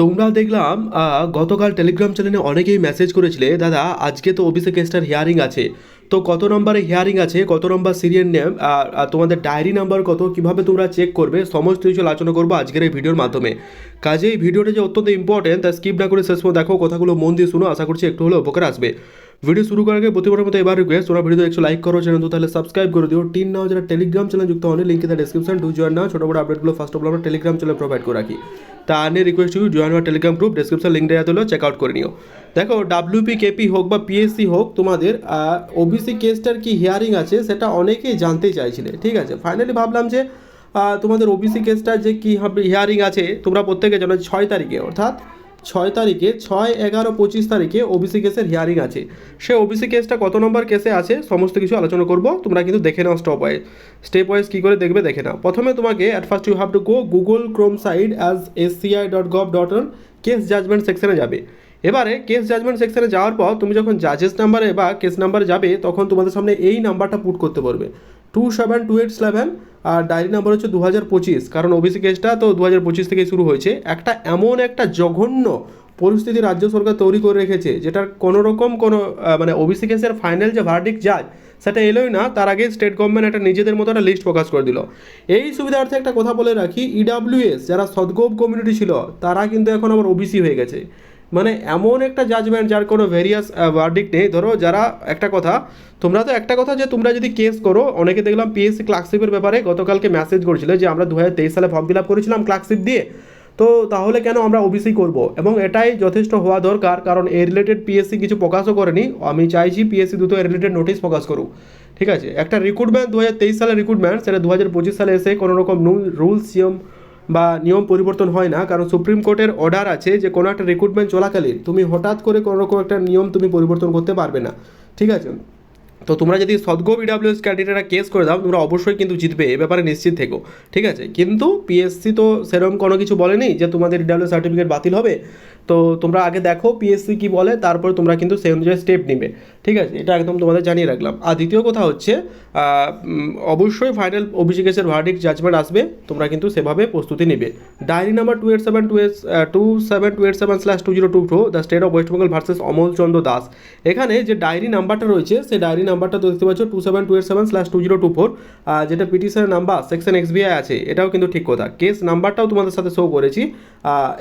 তোমরা দেখলাম গতকাল টেলিগ্রাম চ্যানেলে অনেকেই মেসেজ করেছিলে, দাদা, আজকে তো অফিসে কেসটার হিয়ারিং আছে। তো কত নম্বরে হিয়ারিং আছে, কত নম্বর সিরিয়াল নেম তোমাদের ডায়েরি নাম্বার কত, কীভাবে তোমরা চেক করবে, সমস্ত কিছু আলোচনা করব আজকের এই ভিডিওর মাধ্যমে। কাজে এই ভিডিওটা যে অত্যন্ত ইম্পর্টেন্ট তা স্কিপ না করে শেষ দেখো, কথাগুলো মন দিয়ে শুনো, আশা করছি একটু হলেও উপকার আসবে। ভিডিও শুরু করার আগে প্রতিবারের মতো এবার রিকোয়েস্ট তোমরা ভিডিও একটু লাইক করো চ্যানেল তাহলে সাবস্ক্রাইব করে দিও। টিন নাও যারা টেলিগ্রাম চ্যানেল যুক্ত হন link in description to join now ছোটো বড় আপডেটগুলো ফার্স্ট অফ অল আমরা টেলিগ্রাম চ্যানেল প্রোভাইড করে রাখি। তা আনে request you join our Telegram group description link দেওয়া হলো চেক আউট করে নিও। দেখো ডাব্লিউপি কেপি হোক বা পিএসসি হোক, তোমাদের ওবিসি কেসটার কি হিয়ারিং আছে, সেটা অনেকেই জানতে চাইছিলে, ঠিক আছে? ফাইনালি ভাবলাম যে তোমাদের ওবিসি কেসটার যে কী হিয়ারিং আছে, তোমরা প্রত্যেকে জানো ছয় তারিখে, অর্থাৎ ছয় তারিখে, ছয় এগারো পঁচিশ তারিখে ওবিসি কেসের হিয়ারিং আছে। সে ওবিসি কেসটা কত নম্বর কেসে আছে, সমস্ত কিছু আলোচনা করব, তোমরা কিন্তু দেখে নাও স্টপ ওয়াইজ স্টেপ ওয়াইজ কী করে দেখবে, দেখে নাও। প্রথমে তোমাকে at first you have to go Google Chrome site as SCI dot gov dot on case judgment সেকশনে যাবে। এবারে কেস জাজমেন্ট সেকশনে যাওয়ার পর, তুমি যখন জাজেস নাম্বারে বা কেস নাম্বারে যাবে, তখন তোমাদের সামনে এই নাম্বারটা পুট করতে পারবে two seven two eight seven আর ডায়েরি নাম্বার হচ্ছে দু হাজার পঁচিশ, কারণ ওবিসি কেসটা তো দু হাজার পঁচিশ থেকেই শুরু হয়েছে। একটা এমন একটা জঘন্য পরিস্থিতি রাজ্য সরকার তৈরি করে রেখেছে, যেটার কোনো রকম কোনো মানে ওবিসি কেসের ফাইনাল যে ভার্ডিক যায়, সেটা এলোই না, তার আগে স্টেট গভর্নমেন্ট একটা নিজেদের মতো একটা লিস্ট প্রকাশ করে দিল। এই সুবিধার্থে একটা কথা বলে রাখি ইডাব্লিউএস যারা সদগোপ কমিউনিটি ছিল, তারা কিন্তু এখন আবার ওবিসি হয়ে গেছে। মানে এমন একটা জাজমেন্ট যার কোনো ভেরিয়াস ভার্ডিক নেই। ধরো যারা একটা কথা, তোমরা তো একটা কথা যে তোমরা যদি কেস করো, অনেকে দেখলাম পিএসসি ক্লার্কশিপের ব্যাপারে গতকালকে মেসেজ করেছিল যে আমরা দু হাজার তেইশ সালে ফর্ম ফিল আপ করেছিলাম ক্লার্কশিপ দিয়ে। তো তাহলে কেন আমরা ওবিসি করব? এবং এটাই যথেষ্ট হওয়া দরকার, কারণ এ রিলেটেড পিএসসি কিছু প্রকাশও করেনি। আমি চাইছি পিএসসি দ্রুত এ রিলেটেড নোটিশ প্রকাশ করুক। ঠিক আছে? একটা রিক্রুটমেন্ট দু সালের রিক্রুটমেন্ট সেটা দু হাজার পঁচিশ সালে এসে কোনো রকম রুলস নিয়ম বা নিয়ম পরিবর্তন হয় না, কারণ সুপ্রিম কোর্টের অর্ডার আছে যে কোনো একটা রিক্রুটমেন্ট চলাকালীন তুমি হঠাৎ করে কোনো রকম একটা নিয়ম তুমি পরিবর্তন করতে পারবে না। ঠিক আছে? তো তোমরা যদি সদগো ইডাব্লিউএস ক্যান্ডিডেটরা কেস করে দাও, তোমরা অবশ্যই কিন্তু জিতবে, এ ব্যাপারে নিশ্চিত থেকো, ঠিক আছে? কিন্তু পিএসসি তো সেরকম কোনো কিছু বলেনি যে তোমাদের ইডাব্লিউ সার্টিফিকেট বাতিল হবে। তো তোমরা আগে দেখো পিএসসি কি বলে, তারপরে তোমরা কিন্তু সেই অনুযায়ী স্টেপ নিবে, ঠিক আছে? এটা একদম তোমাদের জানিয়ে রাখলাম। আর দ্বিতীয় কথা হচ্ছে অবশ্যই ফাইনাল কেসের ভার্ডিক জাজমেন্ট আসবে, তোমরা কিন্তু সেভাবে প্রস্তুতি নিবে। Diary number two eight seven two eight two seven two eight seven slash two zero two four the state of West Bengal versus Amal Chandra Das এখানে যে ডায়েরি নাম্বারটা রয়েছে, সেই ডায়েরি নাম্বারটা তো দেখতে পাচ্ছ two seven two eight seven slash two zero two four যেটা পিটিশনের নাম্বার সেকশন এক্স এক্সবিআই আছে, এটাও কিন্তু ঠিক কথা। কেস নাম্বারটাও তোমাদের সাথে শো করেছি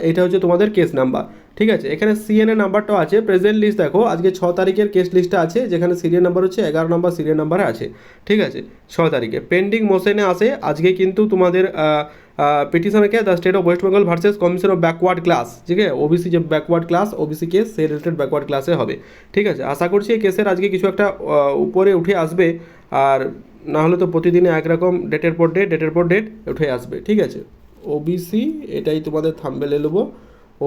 এটা হচ্ছে তোমাদের কেস নাম্বার, ঠিক আছে? এখানে সিএনএ নাম্বারটাও আছে প্রেজেন্ট লিস্ট দেখো, আজকে ছ তারিখের কেস লিস্টটা আছে, যেখানে সিরিয়াল নাম্বার হচ্ছে, এগারো নাম্বার সিরিয়াল নাম্বারে আছে, ঠিক আছে? ছ তারিখে। পেন্ডিং মোশনে আসে, আজকে কিন্তু তোমাদের পিটিশনকে the state of West Bengal versus commission of backward class ঠিক আছে? ওবিসি যে ব্যাকওয়ার্ড ক্লাস ওবিসি কেস সেই রিলেটেড ব্যাকওয়ার্ড ক্লাসে হবে, ঠিক আছে? আশা করছি এই কেসের আজকে কিছু একটা উপরে উঠে আসবে, আর না হলে তো প্রতিদিনে একরকম ডেটের পর ডেট ডেটের পর ডেট উঠে আসবে, ঠিক আছে? ওবিসি এটাই তোমাদের থাম্বেলে নেব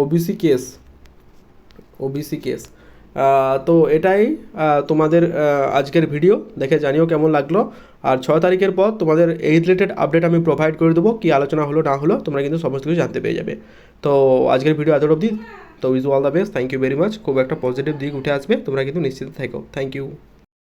ওবিসি কেস ওবিসি কেস তো এটাই তোমাদের আজকের ভিডিও দেখে জানিও কেমন লাগল। আর ছয় তারিখের পর তোমাদের এই রিলেটেড আপডেট আমি প্রোভাইড করে দেবো, কী আলোচনা হলো, না হলো, তোমরা কিন্তু সমস্ত কিছু জানতে পেয়ে যাবে। তো আজকের ভিডিও এত অবধি। তো wish all the best thank you very much খুব একটা পজিটিভ দিক উঠে আসবে, তোমরা কিন্তু নিশ্চিত থেকো। Thank you